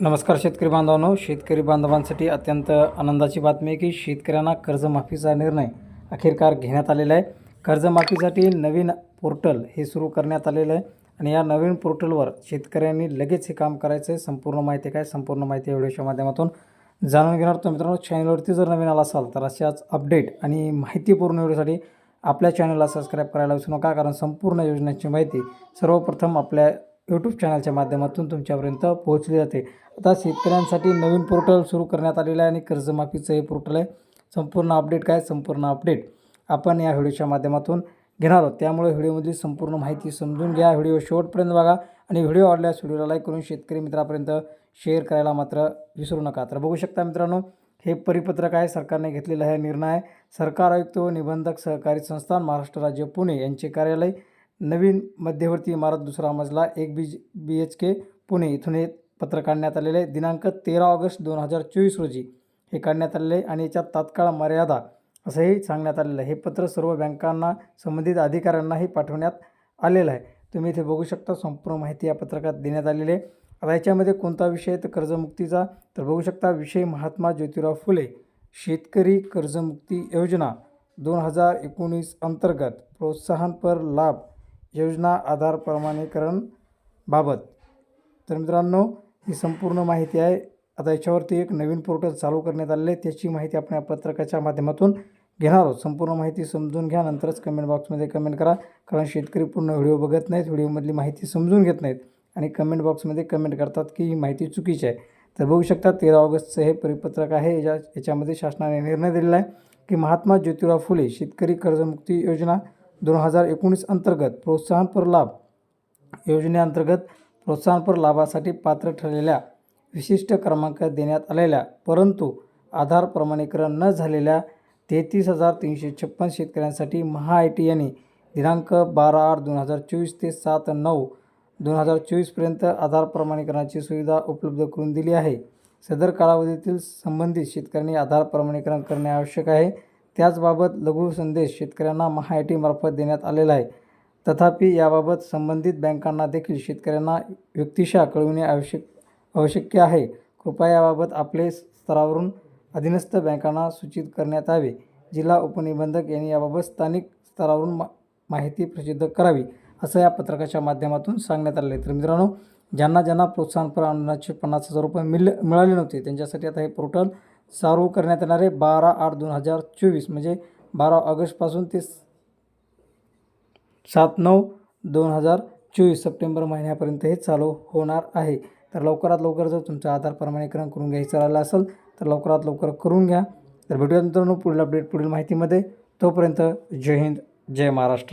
नमस्कार शेतकरी बांधवांनो. शेतकरी बांधवांसाठी अत्यंत आनंदाची बातमी आहे की शेतकऱ्यांना कर्जमाफीचा निर्णय अखेरकार घेण्यात आलेला आहे. कर्जमाफीसाठी नवीन पोर्टल हे सुरू करण्यात आलेलं आहे आणि या नवीन पोर्टलवर शेतकऱ्यांनी लगेच हे काम करायचं आहे. संपूर्ण माहिती काय? संपूर्ण माहिती या व्हिडिओच्या माध्यमातून जाणून घेणार. तर मित्रांनो चॅनलवरती जर नवीन आला असाल तर अशाच अपडेट आणि माहितीपूर्ण व्हिडिओसाठी आपल्या चॅनलला सबस्क्राईब करायला विसरू नका कारण संपूर्ण योजनेची माहिती सर्वप्रथम आपल्या यूट्यूब चॅनलच्या माध्यमातून तुमच्यापर्यंत पोहोचली जाते. आता शेतकऱ्यांसाठी नवीन पोर्टल सुरू करण्यात आलेलं आहे आणि कर्जमाफीचं हे पोर्टल आहे. संपूर्ण अपडेट काय? संपूर्ण अपडेट आपण या व्हिडिओच्या माध्यमातून घेणार आहोत. त्यामुळे व्हिडिओमधली संपूर्ण माहिती समजून घ्या. व्हिडिओ शेवटपर्यंत बघा आणि व्हिडिओ आवडल्यास व्हिडिओला लाईक करून शेतकरी मित्रापर्यंत शेअर करायला मात्र विसरू नका. तर बघू शकता मित्रांनो हे परिपत्रक आहे. सरकारने घेतलेला आहे निर्णय आहे. सरकार आयुक्त व निबंधक सहकारी संस्थान महाराष्ट्र राज्य पुणे यांचे कार्यालय नवीन मध्यवर्ती इमारत दुसरा मजला एक बी बी एच के पुणे. इथून हे पत्र काढण्यात आलेले आहे. दिनांक तेरा ऑगस्ट दोन हजार चोवीस रोजी हे काढण्यात आलेले आहे आणि याच्यात तात्काळ मर्यादा असंही सांगण्यात आलेलं आहे. हे पत्र सर्व बँकांना संबंधित अधिकाऱ्यांनाही पाठवण्यात आलेलं आहे. तुम्ही इथे बघू शकता संपूर्ण माहिती या पत्रकात देण्यात आलेली आहे. आता याच्यामध्ये कोणता विषय तर कर्जमुक्तीचा. तर बघू शकता विषय महात्मा ज्योतिराव फुले शेतकरी कर्जमुक्ती योजना दोन हजार एकोणीस अंतर्गत प्रोत्साहनपर लाभ योजना आधार प्रमाणीकरण बाबत. तर मित्रांनो ही संपूर्ण माहिती आहे. आता याच्यावरती एक नवीन पोर्टल चालू करण्यात आलेलं आहे. त्याची माहिती आपण या पत्रकाच्या माध्यमातून घेणार आहोत. संपूर्ण माहिती समजून घ्या. नंतरच कमेंट बॉक्समध्ये कमेंट करा. कारण शेतकरी पूर्ण व्हिडिओ बघत नाहीत. व्हिडिओमधली माहिती समजून घेत नाहीत. आणि कमेंट बॉक्समध्ये कमेंट करतात की ही माहिती चुकीची आहे. तर बघू शकता तेरा ऑगस्टचं हे परिपत्रक आहे. याच्या याच्यामध्ये शासनाने निर्णय दिलेला आहे की महात्मा ज्योतिराव फुले शेतकरी कर्जमुक्ती योजना दोन हजार एकोणीस अंतर्गत प्रोत्साहनपर लाभ योजनेअंतर्गत प्रोत्साहनपर लाभासाठी पात्र ठरलेल्या विशिष्ट क्रमांक देण्यात आलेल्या परंतु आधार प्रमाणीकरण न झालेल्या तेहतीस हजार तीनशे छप्पन शेतकऱ्यांसाठी महा आय टी यांनी दिनांक बारा आठ दोन हजार चोवीस ते सात नऊ दोन हजार चोवीसपर्यंत आधार प्रमाणीकरणाची सुविधा उपलब्ध करून दिली आहे. सदर कालावधीतील संबंधित शेतकऱ्यांनी आधार प्रमाणीकरण करणे आवश्यक आहे. त्याचबाबत लघु संदेश शेतकऱ्यांना महा आय देण्यात आलेला आहे. तथापि याबाबत संबंधित बँकांना देखील शेतकऱ्यांना व्यक्तिशा कळविणे आवश्यक आवश्यक आहे. कृपया याबाबत आपले स्तरावरून अधीनस्थ बँकांना सूचित करण्यात यावे. जिल्हा उपनिबंधक यांनी याबाबत स्थानिक स्तरावरून मा माहिती प्रसिद्ध करावी असं या पत्रकाच्या माध्यमातून सांगण्यात आले आहे. तर मित्रांनो ज्यांना ज्यांना प्रोत्साहनपर अनुदानाचे पन्नास हजार रुपये मिळ मिळाले नव्हते त्यांच्यासाठी आता हे पोर्टल चालू करण्यात येणार आहे बारा आठ दोन हजार चोवीस म्हणजे बारा ऑगस्टपासून ते सात नऊ दोन हजार चोवीस सप्टेंबर महिन्यापर्यंत हे चालू होणार आहे. तर लवकरात लवकर जर तुमचं आधार प्रमाणीकरण करून घ्यायचं राहिलं असेल तर लवकरात लवकर करून घ्या. तर भेटूया मित्रांनो पुढील अपडेट पुढील माहितीमध्ये. तोपर्यंत जय हिंद जय महाराष्ट्र.